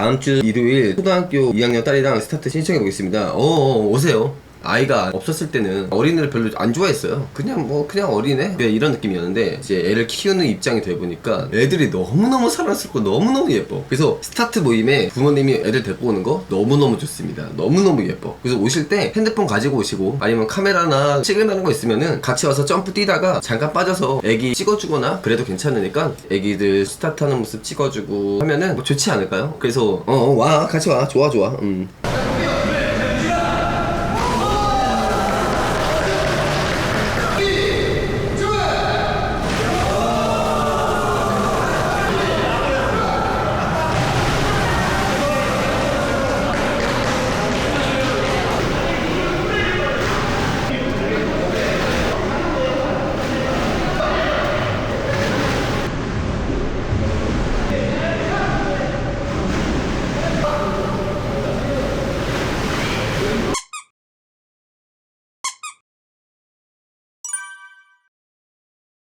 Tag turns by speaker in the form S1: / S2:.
S1: 다음 주 일요일 초등학교 2학년 딸이랑 스타트 신청해 보겠습니다. 어, 어 오세요. 아이가 없었을 때는 어린이를 별로 안 좋아했어요. 그냥 뭐 그냥 어린애 네, 이런 느낌이었는데 이제 애를 키우는 입장이 돼 보니까 애들이 너무너무 사랑스럽고 너무너무 예뻐. 그래서 스타트 모임에 부모님이 애들 데리고 오는 거 너무너무 좋습니다. 너무너무 예뻐. 그래서 오실 때 핸드폰 가지고 오시고 아니면 카메라나 찍을 만한 거 있으면은 같이 와서 점프 뛰다가 잠깐 빠져서 애기 찍어주거나 그래도 괜찮으니까 애기들 스타트하는 모습 찍어주고 하면은 뭐 좋지 않을까요? 그래서 어 와 같이 와 좋아 좋아 음